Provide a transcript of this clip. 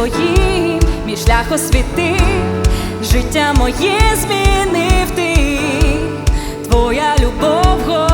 твоїм, мій шлях освіти, життя моє змінив ти, твоя любов.